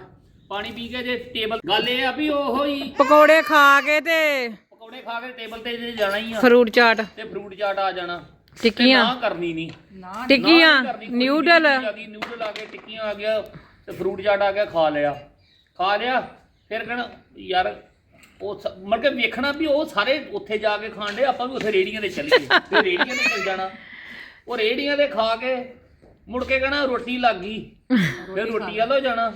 ਪਾਣੀ ਪੀ ਕੇ ਜੇ ਟੇਬਲ ਗੱਲ ਇਹ ਆ ਵੀ ਉਹੋ ਹੀ ਪਕੌੜੇ ਖਾ ਕੇ ਤੇ ਪਕੌੜੇ ਖਾ ਕੇ ਟੇਬਲ ਤੇ ਜੇ ਜਾਣਾ ਹੀ ਆ। ਫਰੂਟ ਚਾਟ। ਤੇ ਫਰੂਟ ਚਾਟ ਆ ਜਾਣਾ। ਤੇ ਟਿੱਕੀਆਂ। ਨਾ ਕਰਨੀ ਨਹੀਂ ਨਾ ਟਿੱਕੀਆਂ ਨਿਊਡਲ ਨਿਊਡਲ ਆ ਗਏ ਟਿੱਕੀਆਂ ਆ ਗਿਆ ਤੇ ਫਰੂਟ ਚਾਟ ਆ ਗਿਆ ਖਾ ਲਿਆ। ਖਾ ਲਿਆ ਫਿਰ ਕਹਿਣਾ ਯਾਰ ਉਹ ਮਤਲਬ ਕਿ ਵੇਖਣਾ ਵੀ ਉਹ ਸਾਰੇ ਉੱਥੇ ਜਾ ਕੇ ਖਾਣ ਦੇ ਆਪਾਂ ਵੀ ਉੱਥੇ ਰੇੜੀਆਂ ਤੇ ਚੱਲੀਏ। ਫਿਰ ਰੇੜੀਆਂ ਤੇ ਚੱਲ ਜਾਣਾ। ਉਹ ਰੇੜੀਆਂ ਤੇ ਖਾ ਕੇ ਮੁੜ ਕੇ ਕਹਿਣਾ ਰੋਟੀ ਲੱਗ ਗਈ। ਫਿਰ ਰੋਟੀ ਵੱਲ ਜਾਣਾ।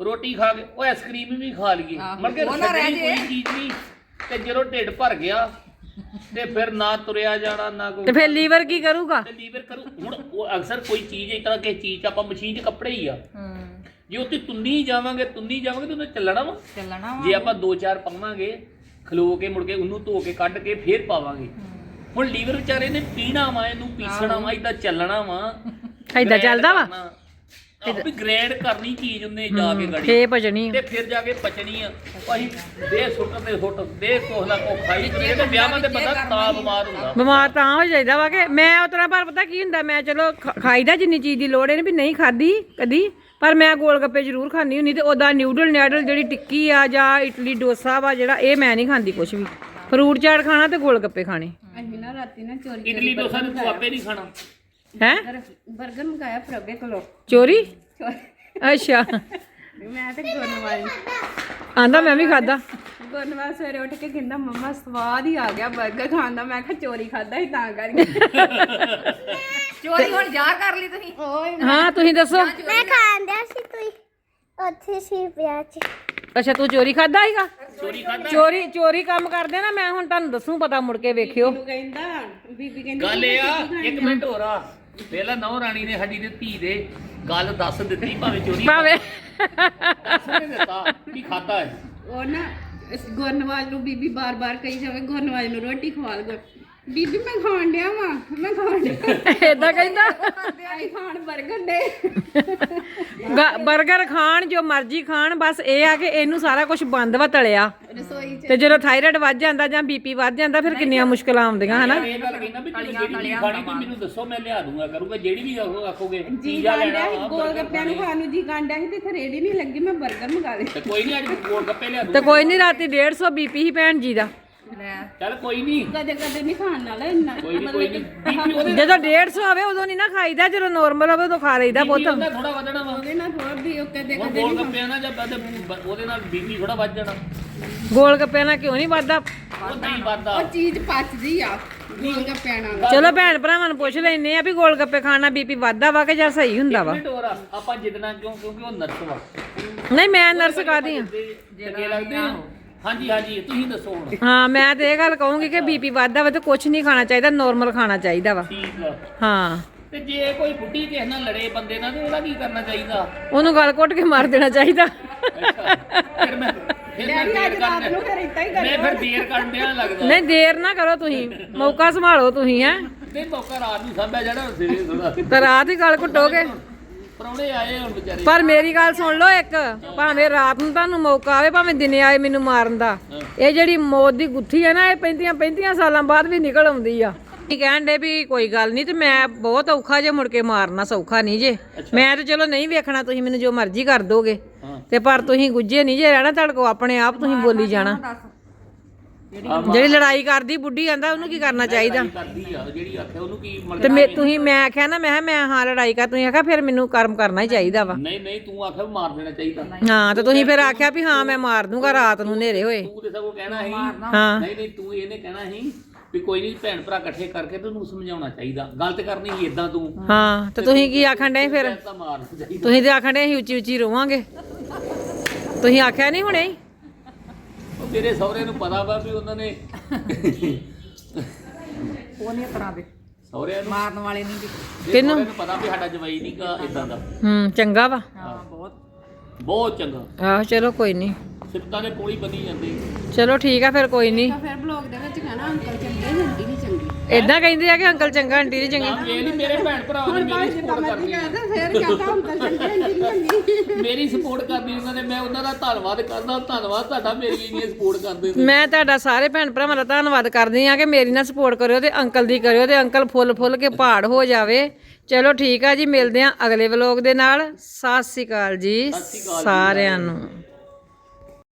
ਰੋਟੀ ਖਾ ਕੇ ਉਹ ਆਈਸਕ੍ਰੀਮ ਵੀ ਖਾ ਲਈਏ। ਮਤਲਬ ਕਿ ਉਹ ਨਾ ਰਹਿ ਛੱਡਣੀ ਕੋਈ ਚੀਜ਼ ਨਹੀਂ ਤੇ ਜਦੋਂ ਢਿੱਡ ਭਰ ਗਿਆ ਤੇ ਫਿਰ ਨਾ ਤੁਰਿਆ ਜਾਣਾ ਨਾ ਕੋਈ ਤੇ ਫਿਰ ਲੀਵਰ ਕੀ ਕਰੂਗਾ? ਤੇ ਲੀਵਰ ਕਰੂ ਹੁਣ ਉਹ ਅਕਸਰ ਕੋਈ ਚੀਜ਼ ਤਰ੍ਹਾਂ ਕਿਸੇ ਚੀਜ਼ ਆਪਾਂ ਮਸ਼ੀਨ 'ਚ ਕੱਪੜੇ ਹੀ ਆ। ਹੂੰ। ਜੇ ਉੱਤੇ ਤੁੰਨੀ ਜਾਵਾਂਗੇ ਤੁੰਨੀ ਜਾਵਾਂਗੇ ਤੇ ਉਹਨੇ ਚੱਲਣਾ ਵਾ। ਚੱਲਣਾ ਵਾ। ਜੇ ਆਪਾਂ ਦੋ ਚਾਰ ਪਾਵਾਂਗੇ ਖਲੋ ਕੇ ਮੁੜ ਕੇ ਉਹਨੂੰ ਧੋ ਕੇ ਕੱਢ ਕੇ ਫੇਰ ਪਾਵਾਂਗੇ। ਹੁਣ ਲੀਵਰ ਵਿਚਾਰੇ ਨੇ ਪੀਣਾ ਵਾ ਇਹਨੂੰ ਪੀਸਣਾ ਵਾ ਇਦਾਂ ਚੱਲਣਾ ਵਾ। ਏਦਾਂ ਚੱਲਦਾ ਵਾ? ਵੀ ਗ੍ਰੈਂਡ ਕਰਨੀ ਚੀਜ਼ ਉਹਨੇ ਜਾ ਕੇ ਗੜੀ। ਫੇ ਭਜਣੀ। ਤੇ ਫਿਰ ਜਾ ਕੇ ਪਚਣੀ ਆ। ਭਾਈ ਦੇ ਸੁੱਟ ਤੇ ਸੁੱਟ ਦੇ ਕੋਹ ਨਾ ਕੋ ਖਾਈ। ਤੇ ਤੇ ਵਿਆਹਾਂ ਤੇ ਬੰਦਾ ਤਾਂ ਬਿਮਾਰ ਹੁੰਦਾ। ਬਿਮਾਰ ਤਾਂ ਹੋ ਜਾਈਦਾ ਵਾ ਕਿ ਮੈਂ ਉਤਰਾ ਪਰ ਪਤਾ ਕੀ ਹੁੰਦਾ ਮੈਂ ਚਲੋ ਖਾਈਦਾ ਜਿੰਨੀ ਚੀਜ਼ ਦੀ ਲੋੜ ਹੈ ਵੀ ਨਹੀਂ ਖਾਦੀ ਕਦੀ ਪਰ ਮੈਂ ਗੋਲ ਗੱਪੇ ਜ਼ਰੂਰ ਖਾਂਦੀ ਹੁੰਦੀ ਤੇ ਉਹਦਾ ਨਿਊਡਲ ਨਿਊਡਲ ਜਿਹੜੀ ਟਿੱਕੀ ਆ ਜਾਂ ਇਡਲੀ ਡੋਸਾ ਵਾ ਜਿਹੜਾ ਇਹ ਮੈਂ ਨਹੀਂ ਖਾਂਦੀ ਕੁਝ ਵੀ। ਫਰੂਟ ਚਾਟ ਖਾਣਾ ਤੇ ਗੋਲ ਗੱਪੇ ਖਾਣੇ। ਅਸੀਂ ਨਾ ਰਾਤੀ ਨਾ ਚੋਰੀ ਇਡਲੀ ਡੋਸਾ ਤੇ ਤੂੰ ਆਪੇ ਨਹੀਂ ਖਾਣਾ। ਹੈ? ਬਰਗਰ ਮੰਗਾਇਆ ਫਰੋਗੇ ਕੋਲੋਂ। ਚੋਰੀ? ਅੱਛਾ। ਮੈਂ ਤੇ ਗੁਰਨਵਾਲ ਆਂਦਾ ਮੈਂ ਵੀ ਖਾਦਾ ਗੁਰਨਵਾਲ ਸਵੇਰੇ ਉੱਠ ਕੇ ਕਹਿੰਦਾ ਮੰਮਾ ਸਵਾਦ ਹੀ ਆ ਗਿਆ 버ਗਰ ਖਾਣ ਦਾ। ਮੈਂ ਕਿਹਾ ਚੋਰੀ ਖਾਦਾ ਸੀ ਤਾਂ ਕਰਕੇ। ਚੋਰੀ ਹੁਣ ਜਾ ਕਰ ਲਈ ਤੁਸੀਂ। ਓਏ ਹਾਂ ਤੁਸੀਂ ਦੱਸੋ। ਮੈਂ ਖਾਂਦਾ ਸੀ ਕੋਈ ਉੱਥੇ ਸੀ ਵਿਆਹ ਚ। ਅੱਛਾ ਤੂੰ ਚੋਰੀ ਖਾਦਾ ਸੀਗਾ? ਚੋਰੀ ਖਾਦਾ ਚੋਰੀ ਚੋਰੀ ਕੰਮ ਕਰਦੇ ਨਾ ਮੈਂ ਹੁਣ ਤੁਹਾਨੂੰ ਦੱਸੂ ਪਤਾ ਮੁੜ ਕੇ ਵੇਖਿਓ। ਕਹਿੰਦਾ ਬੀਬੀ ਕਹਿੰਦੀ ਗੱਲ ਇਹ ਆ ਇੱਕ ਮਿੰਟ ਹੋਰ ਆ। ਪਹਿਲਾਂ ਨੌ ਰਾਣੀ ਨੇ ਸਾਡੀ ਦੇ ਧੀ ਦੇ ਗੱਲ ਦੱਸ ਦਿੱਤੀ ਭਾਵੇਂ ਚੋਰੀ ਭਾਵੇਂ। ਦੱਸ ਨਹੀਂ ਦਿੱਤਾ ਕੀ ਖਾਦਾ ਹੈ? ਉਹ ਨਾ ਇਸ ਗੁਰਨਵਾਲ ਨੂੰ ਬੀਬੀ ਬਾਰ-ਬਾਰ ਕਹੀ ਜਾਵੇ ਗੁਰਨਵਾਲ ਨੂੰ ਰੋਟੀ ਖਵਾ ਲਗੋ ਬੀਬੀ ਮੈਂ ਖਾਣ ਡਿਆ ਵਾ। ਮੈਂ ਖਾਣ ਡਿਆ। ਇਦਾਂ ਕਹਿੰਦਾ? ਆਈ ਖਾਣ 버ਗਰ ਦੇ। ਬ- ਬਰਗਰ ਖਾਣ ਜੋ ਮਰਜ਼ੀ ਖਾਣ ਬਸ ਇਹ ਆ ਕਿ ਇਹਨੂੰ ਸਾਰਾ ਕੁਝ ਬੰਦ ਵਾ ਤਲਿਆ। ਤੇ ਜਦੋਂ ਥਾਇਰਾਇਡ ਵੱਧ ਜਾਂਦਾ ਜਾਂ ਬੀਪੀ ਵੱਧ ਜਾਂਦਾ ਫਿਰ ਕਿੰਨੀਆਂ ਮੁਸ਼ਕਲਾਂ ਆਉਂਦੀਆਂ ਹਨਾ? ਤੇ ਕੋਈ ਨਹੀਂ ਅੱਜ ਗੋਲ ਗੱਪੇ ਲਿਆ ਤੇ ਕੋਈ ਨਹੀਂ ਰਾਤੀ 150 ਬੀਪੀ ਹੀ ਭੈਣ ਜੀ ਦਾ। ਲੈ। ਚੱਲ ਕੋਈ ਨਹੀਂ ਕਦੇ ਕਦੇ ਨਹੀਂ ਖਾਣ ਨਾਲ ਇੰਨਾ। ਕੋਈ ਨਹੀਂ ਕੋਈ ਨਹੀਂ ਬੀਪੀ ਉਹਦੇ ਜਦੋਂ 150 ਹੋਵੇ ਉਦੋਂ ਨਹੀਂ ਨਾ ਖਾਈਦਾ ਜਦੋਂ ਨਾਰਮਲ ਹੋਵੇ ਉਦੋਂ ਖਾ ਲਈਦਾ ਬੀਪੀ ਪੁੱਤ। ਉਹਦਾ ਥੋੜਾ ਵਧਣਾ ਵਾ। ਉਹਦੇ ਨਾਲ ਥੋੜਾ ਵੀ ਉਹ ਕਦੇ ਹੁਣ ਕਦੇ ਗੋਲ ਗੱਪਿਆਂ ਨਾਲ ਜਦ ਵੱਧ- ਉਹਦੇ ਨਾਲ ਬੀਪੀ ਥੋੜਾ ਵੱਧ ਜਾਣਾ। ਗੋਲ ਗੱਪਿਆਂ ਨਾਲ ਕਿਉਂ ਨਹੀਂ ਵੱਧਦਾ? ਉਹ ਨਹੀਂ ਵੱਧਦਾ। ਉਹ ਚੀਜ਼ ਪਚਦੀ ਆ ਗੋਲ ਗੱਪਿਆਂ ਨਾਲ। ਚਲੋ ਭੈਣ ਭਰਾਵਾਂ ਨੂੰ ਪੁੱਛ ਲੈਨੇ ਆ ਵੀ ਗੋਲ ਗੱਪੇ ਖਾਣ ਨਾਲ ਬੀਪੀ ਵੱਧਦਾ ਵਾ ਕਿ ਜਾਂ ਸਹੀ ਹੁੰਦਾ ਵਾ? ਆਪਾਂ ਜਿੱਦਣਾ ਕਿਉਂ ਕਿਉਂਕਿ ਉਹ ਨਰਸ ਵਾ। ਨਹੀਂ ਮੈਂ ਨਰਸ ਕਾਦੀ ਆ? ਤੇ ਚੰਗੇ ਲੱਗਦੇ ਆ। ਹਾਂਜੀ ਹਾਂਜੀ ਤੁਸੀਂ ਦੱਸੋ ਹੁਣ। ਹਾਂ ਮੈਂ ਤੇ ਇਹ ਗੱਲ ਕਹੂੰਗੀ ਕਿ ਬੀਪੀ ਵੱਧਦਾ ਵਾ ਤੇ ਕੁਝ ਨਹੀਂ ਖਾਣਾ ਚਾਹੀਦਾ ਨਾਰਮਲ ਖਾਣਾ ਚਾਹੀਦਾ ਵਾ। ਠੀਕ ਆ। ਹਾਂ। ਤੇ ਜੇ ਕੋਈ ਬੁੱਢੀ ਕਿਸੇ ਨਾਲ ਲੜੇ ਬੰਦੇ ਨਾਲ ਤੇ ਉਹਦਾ ਕੀ ਕਰਨਾ ਚਾਹੀਦਾ? ਉਹਨੂੰ ਗਲ ਘੁੱਟ ਕੇ ਮਾਰ ਦੇਣਾ ਚਾਹੀਦਾ। ਅੱਛਾ। ਫਿਰ ਮੈਂ ਫਿਰ ਮੈਂ ਦੇਰ ਕਰਨ ਫਿਰ ਏਦਾਂ ਹੀ ਮੈਂ ਫਿਰ ਦੇਰ ਕਰਨ ਡਿਆ ਲੱਗਦਾ। ਨਹੀਂ ਦੇਰ ਨਾ ਕਰੋ ਤੁਸੀਂ। ਮੌਕਾ ਸੰਭਾਲੋ ਤੁਸੀਂ ਹੈ। ਨਹੀਂ ਮੌਕਾ ਰਾਤ ਨੂੰ ਸਾਂਭਿਆ ਜਾਣਾ ਸਵੇਰੇ ਥੋੜਾ ਤੇ ਰਾਤ ਹੀ ਗਲ ਘੁੱਟੋਗੇ। ਪਰੌਣੇ ਆਏ ਹੁਣ ਵਿਚਾਰੇ। ਪਰ ਮੇਰੀ ਗੱਲ ਸੁਣ ਲਓ ਇੱਕ ਭਾਵੇਂ ਰਾਤ ਨੂੰ ਤੁਹਾਨੂੰ ਮੌਕਾ ਆਵੇ ਭਾਵੇਂ ਦਿਨੇ ਆਏ ਮੈਨੂੰ ਮਾਰਨ ਦਾ। ਇਹ ਜਿਹੜੀ ਮੌਤ ਦੀ ਗੁੱਥੀ ਹੈ ਨਾ ਇਹ 35 35 ਸਾਲਾਂ ਬਾਅਦ ਵੀ ਨਿਕਲ ਆਉਂਦੀ ਆ। ਕੀ ਕਹਿਣ ਦੇ ਵੀ ਕੋਈ ਗੱਲ ਨਹੀਂ ਤੇ ਮੈਂ ਬਹੁਤ ਔਖਾ ਜੇ ਮੁੜ ਕੇ ਮਾਰਨਾ ਸੌਖਾ ਨਹੀਂ ਜੇ। ਮੈਂ ਤੇ ਚਲੋ ਨਹੀਂ ਵੇਖਣਾ ਤੁਸੀਂ ਮੈਨੂੰ ਜੋ ਮਰਜ਼ੀ ਕਰ ਦੋਗੇ। ਤੇ ਪਰ ਤੁਸੀਂ ਗੁੱਜੇ ਨਹੀਂ ਜੇ ਰਹਿਣਾ ਤੁਹਾਡੇ ਕੋ ਆਪਣੇ ਆਪ ਤੁਸੀਂ ਬੋਲੀ ਜਾਣਾ। ਜਿਹੜੀ ਲੜਾਈ ਕਰਦੀ ਬੁੱਢੀ ਆਂਦਾ ਉਹਨੂੰ ਕੀ ਕਰਨਾ ਚਾਹੀਦਾ? ਕਰਦੀ ਆ ਜਿਹੜੀ ਆਖਿਆ ਉਹਨੂੰ ਕੀ ਮਤਲਬ ਤੇ ਮੈਂ ਤੁਸੀਂ ਮੈਂ ਆਖਿਆ ਨਾ ਮੈਂ ਕਿਹਾ ਮੈਂ ਹਾਂ ਲੜਾਈ ਕਰ ਤੁਸੀਂ ਆਖਿਆ ਫਿਰ ਮੈਨੂੰ ਕਰਮ ਕਰਨਾ ਹੀ ਚਾਹੀਦਾ ਵਾ। ਨਹੀਂ ਨਹੀਂ ਤੂੰ ਆਖਿਆ ਵੀ ਮਾਰ ਦੇਣਾ ਚਾਹੀਦਾ। ਹਾਂ ਤੇ ਤੁਸੀਂ ਫਿਰ ਆਖਿਆ ਵੀ ਹਾਂ ਮੈਂ ਮਾਰ ਦੂੰਗਾ ਰਾਤ ਨੂੰ ਹਨੇਰੇ ਹੋਏ। ਤੂੰ ਤੇ ਸਗੋਂ ਕਹਿਣਾ ਸੀ। ਹਾਂ। ਨਹੀਂ ਨਹੀਂ ਤੂੰ ਇਹਨੇ ਕਹਿਣਾ ਸੀ ਵੀ ਕੋਈ ਨਹੀਂ ਭੈਣ ਭਰਾ ਇਕੱਠੇ ਕਰਕੇ ਤੈਨੂੰ ਸਮਝਾਉਣਾ ਚਾਹੀਦਾ। ਗਲਤ ਕਰਨੀ ਸੀ ਇਦਾਂ ਤੂੰ। ਹਾਂ ਤੇ ਤੁਸੀਂ ਕੀ ਆਖਣ ਡਏ ਫਿਰ? ਤਾਂ ਤੁਸੀਂ ਤੇ ਆਖਣ ਡਏ ਅਸੀਂ ਉੱਚੀ ਉੱਚੀ ਰੋਵਾਂਗੇ। ਤੁਸੀਂ ਆਖਿਆ ਨਹੀਂ ਹੁਣੇ ਹੀ? ਮੇਰੇ ਸਹੁਰੇ ਨੂੰ ਪਤਾ ਵਾ ਵੀ ਉਹਨਾਂ ਨੇ ਉਹ ਨਹੀਂ ਤਰ੍ਹਾਂ ਦੇ ਸਹੁਰਿਆਂ ਨੂੰ ਮਾਰਨ ਵਾਲੇ ਨਹੀਂ ਕਿਹਨੂੰ? ਸਹੁਰੇ ਨੂੰ ਪਤਾ ਵੀ ਸਾਡਾ ਜਵਾਈ ਨਹੀਂ ਗਾ ਇਦਾਂ ਦਾ। ਹੂੰ ਚੰਗਾ ਵਾ। ਹਾਂ ਬਹੁਤ। ਬਹੁਤ ਚੰਗਾ। ਆਹੋ ਚਲੋ ਕੋਈ ਨਹੀਂ ਸਿਫਤਾਂ ਦੇ ਕੋਲ ਹੀ ਬਣੀ ਜਾਂਦੇ। ਚਲੋ ਠੀਕ ਆ ਫਿਰ ਕੋਈ ਨਹੀਂ ਫਿਰ ਬਲੌਗ ਦੇ ਵਿੱਚ ਕਹਿਣਾ ਅੰਕਲ ਚੰਗੇ ਹੁੰਦੀ ਨਹੀਂ ਚੰਗੀ। ਇਦਾਂ ਕਹਿੰਦੇ ਆ ਕਿ ਅੰਕਲ ਚੰਗਾ ਆਂਟੀ ਦੀ ਚੰਗੀ। ਨਾ ਇਹ ਨਹੀਂ ਮੇਰੇ ਭੈਣ ਭਰਾਵਾਂ ਨੇ ਮੇਰੀ ਸਪੋਰਟ ਕਰਨੀ ਕਹਿੰਦਾ ਫਿਰ ਕਹਤਾ ਅੰਕਲ ਚੰਗੇ ਹੁੰਦੀ ਨਹੀਂ ਚੰਗੀ। ਮੇਰੀ ਸਪੋਰਟ ਕਰਨੀ ਉਹਨਾਂ ਨੇ ਮੈਂ ਉਹਨਾਂ ਦਾ ਧੰਨਵਾਦ ਕਰਦਾ ਧੰਨਵਾਦ ਤੁਹਾਡਾ ਮੇਰੀ ਇੰਨੀ ਸਪੋਰਟ ਕਰਦੇ ਸੀ ਮੈਂ ਤੁਹਾਡਾ ਸਾਰੇ ਭੈਣ ਭਰਾਵਾਂ ਦਾ ਧੰਨਵਾਦ ਕਰਦੀ ਆ ਕਿ ਮੇਰੀ ਨਾਲ ਸਪੋਰਟ ਕਰਿਓ ਤੇ ਅੰਕਲ ਦੀ ਕਰਿਓ ਤੇ ਅੰਕਲ ਫੁੱਲ ਫੁੱਲ ਕੇ ਪਹਾੜ ਹੋ ਜਾਵੇ। ਚਲੋ ਠੀਕ ਆ ਜੀ ਮਿਲਦੇ ਆ ਅਗਲੇ ਵਲੋਗ ਦੇ ਨਾਲ। ਸਤਿ ਜੀ ਸ਼੍ਰੀ ਅਕਾਲ ਜੀ। ਸਾਰਿਆਂ ਨੂੰ।